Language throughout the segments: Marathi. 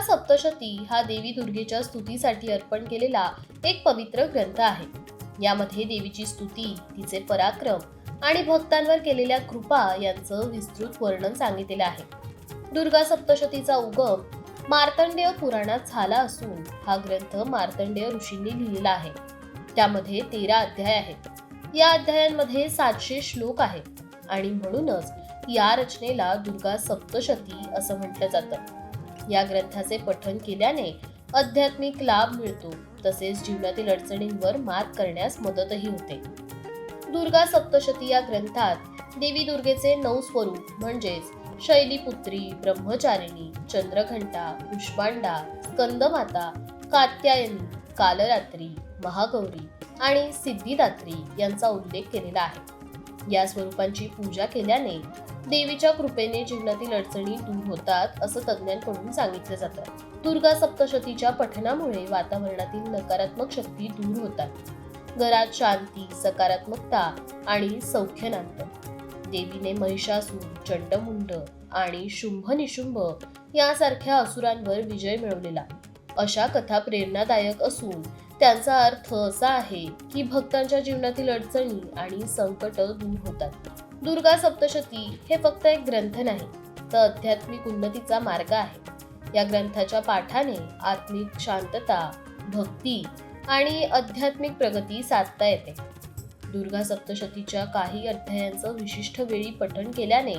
सप्तशती हा देवी दुर्गेच्या स्तुतीसाठी अर्पण केलेला एक पवित्र ग्रंथ आहे. यामध्ये देवीची स्तुती तिचे पराक्रम आणि भक्तांवर केलेल्या कृपा यांचं विस्तृत वर्णन सांगितलेलं आहे. दुर्गा सप्तशतीचा उगम मार्तंडेय पुराणात झाला असून हा ग्रंथ मार्तंडेय ऋषींनी लिहिलेला आहे. त्यामध्ये तेरा अध्याय आहेत. या अध्यायांमध्ये सातशे श्लोक आहेत आणि म्हणूनच या रचनेला दुर्गा सप्तशती असं म्हटलं जातं. या ग्रंथाचे पठन केल्याने आध्यात्मिक लाभ मिळतो. तसेच जीवनातील अडचणींवर मात करण्यास मदतही होते. दुर्गा सप्तशती या ग्रंथात देवी दुर्गेचे नऊ स्वरूप म्हणजेच शैलीपुत्री ब्रह्मचारिणी चंद्रघंटा पुष्पांडा स्कंदमाता कात्यायनी कालरात्री महागौरी आणि सिद्धिदात्री यांचा उल्लेख केलेला आहे. या स्वरूपांची पूजा केल्याने देवीच्या कृपेने जीवनातील अडचणी दूर होतात असं तज्ज्ञांकडून सांगितलं जातं. दुर्गा सप्तशतीच्या पठनामुळे वातावरणातील नकारात्मक शक्ती दूर होतात. घरात शांती सकारात्मकता आणि सौख्य नांदतं देवीने महिषासूर चंडमुंड आणि शुंभ निशुंभ यासारख्या असुरांवर विजय मिळवलेला. अशा कथा प्रेरणादायक असून त्यांचा अर्थ असा आहे की भक्तांच्या जीवनातील अडचणी आणि संकट दूर होतात. दुर्गा सप्तशती हे फक्त एक ग्रंथ नाही तर आध्यात्मिक उन्नतीचा मार्ग आहे. या ग्रंथाच्या पाठाने आत्मिक शांतता भक्ती आणि आध्यात्मिक प्रगती साधता येते. दुर्गा सप्तशतीच्या काही अध्यायांचं विशिष्ट वेळी पठण केल्याने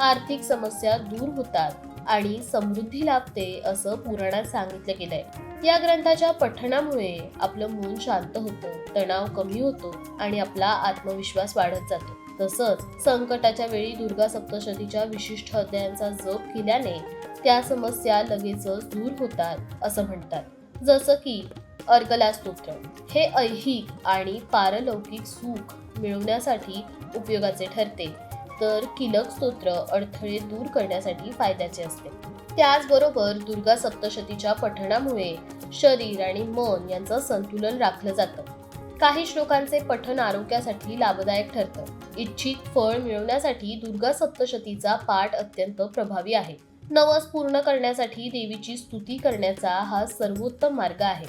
आर्थिक समस्या दूर होतात आणि समृद्धी लाभते असं पुराणात सांगितलं गेलंय. या ग्रंथाच्या पठणामुळे आपलं मन शांत होतं तणाव कमी होतो आणि आपला आत्मविश्वास वाढत जातो. तसंच संकटाच्या वेळी दुर्गा सप्तशतीच्या विशिष्ट अध्यायांचा जप केल्याने त्या समस्या लगेचच दूर होतात असं म्हणतात. जसं की अर्कला स्तोत्र हे ऐहिक आणि पारलौकिक सुख मिळवण्यासाठी उपयोगाचे ठरते. तर किलक स्तोत्र अडथळे दूर करण्यासाठी फायद्याचे असते. त्याचबरोबर दुर्गा सप्तशतीच्या पठणामुळे शरीर आणि मन यांचं संतुलन राखलं जातं. काही श्लोकांचे पठण आरोग्यासाठी लाभदायक ठरतं. इच्छित फळ मिळवण्यासाठी दुर्गा सप्तशतीचा पाठ अत्यंत प्रभावी आहे. नवस पूर्ण करण्यासाठी देवीची स्तुती करण्याचा हा सर्वोत्तम मार्ग आहे.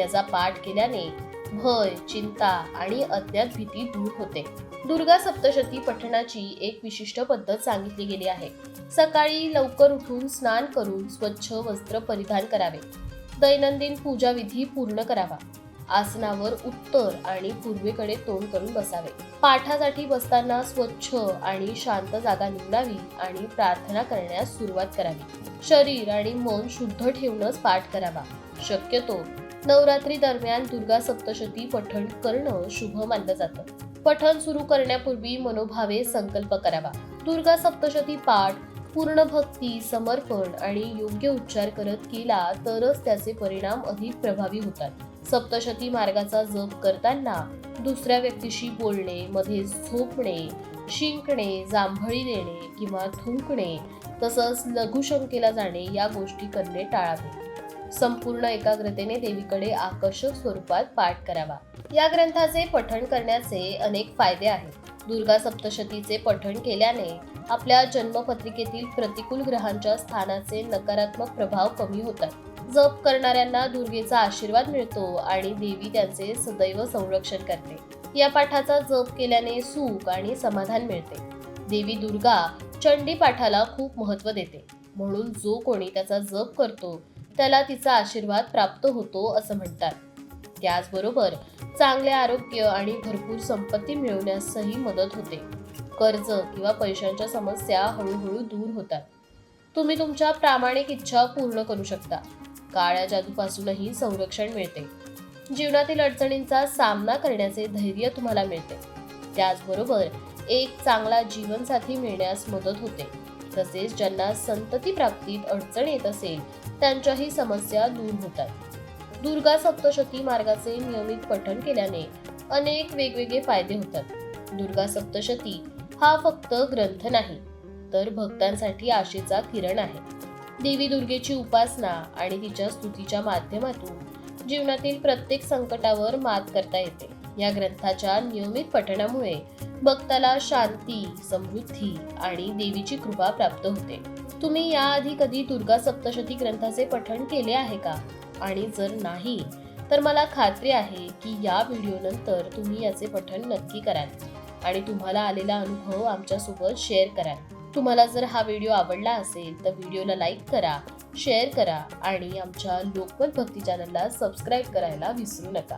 याचा पाठ केल्याने भय चिंता आणि अज्ञात भीती दूर होते. दुर्गा सप्तशती पठणाची एक विशिष्ट पद्धत सांगितली गेली आहे. सकाळी लवकर उठून स्नान करून स्वच्छ वस्त्र परिधान करावे. दैनंदिन पूजा विधी पूर्ण करावा. आसनावर उत्तर आणि पूर्वेकडे तोंड करून बसावे. पाठासाठी बसताना स्वच्छ आणि शांत जागा निवडावी आणि प्रार्थना करण्यास सुरुवात करावी. शरीर आणि मन शुद्ध ठेवूनच पाठ करावा. शक्यतो नवरात्री दरम्यान दुर्गा सप्तशती पठण करणं शुभ मानलं जातं. पठण सुरू करण्यापूर्वी मनोभावे संकल्प करावा. दुर्गा सप्तशती पाठ पूर्ण भक्ती समर्पण आणि योग्य उच्चार करत केला तरच त्याचे परिणाम अधिक प्रभावी होतात. सप्तशती मार्गाचा जप करताना दुसऱ्या व्यक्तीशी बोलणे मध्ये झोपणे शिंकणे जांभळी देणे किंवा थुंकणे तसंच लघुशंकेला जाणे या गोष्टी करणे टाळावे. संपूर्ण एकाग्रतेने देवीकडे आकर्षक स्वरूपात पाठ करावा. या ग्रंथाचे पठण करण्याचे अनेक फायदे आहेत. दुर्गा सप्तशतीचे पठण केल्याने आपल्या जन्मपत्रिकेतील प्रतिकूल ग्रहांच्या स्थानाचे नकारात्मक प्रभाव कमी होतात. जप करणाऱ्यांना दुर्गेचा आशीर्वाद मिळतो आणि देवी त्यांचे सदैव संरक्षण करते. या पाठाचा जप केल्याने सुख आणि समाधान मिळते. देवी दुर्गा चंडी पाठाला खूप महत्त्व देते. म्हणून जो कोणी त्याचा जप करतो त्याला तिचा आशीर्वाद प्राप्त होतो असं म्हणतात. त्याचबरोबर चांगले आरोग्य आणि भरपूर संपत्ती मिळवण्यासही मदत होते. कर्ज किंवा पैशांच्या समस्या हळूहळू दूर होतात. तुम्ही तुमच्या प्रामाणिक इच्छा पूर्ण करू शकता. काळ्या जादूपासूनही संरक्षण मिळते. जीवनातील अडचणींचा सामना करण्याचे धैर्य तुम्हाला मिळते. त्याचबरोबर एक चांगला जीवनसाथी मिळण्यास मदत होते. तसेच ज्यांना संतती प्राप्तीत अडचण येत असेल त्यांच्याही समस्या दूर होतात. दुर्गा सप्तशती मार्गाचे नियमित पठण केल्याने अनेक वेगवेगळे फायदे होतात. दुर्गा सप्तशती हा फक्त ग्रंथ नाही तर भक्तांसाठी आशेचा किरण आहे. देवी दुर्गेची उपासना आणि तिच्या स्तुतीच्या माध्यमातून जीवनातील प्रत्येक संकटावर मात करता येते. या ग्रंथाच्या नियमित पठणामुळे भक्ताला शांती समृद्धी आणि देवीची कृपा प्राप्त होते. तुम्ही याआधी कधी दुर्गा सप्तशती ग्रंथाचे पठण केले आहे का? आणि जर नाही तर मला खात्री आहे की या व्हिडिओनंतर तुम्ही याचे पठण नक्की कराल आणि तुम्हाला आलेला अनुभव आमच्यासोबत शेअर कराल. तुम्हाला जर हा व्हिडिओ आवडला असेल तर व्हिडिओला लाईक करा शेअर करा आणि आमच्या लोकमत भक्ती चॅनलला सबस्क्राईब करायला विसरू नका.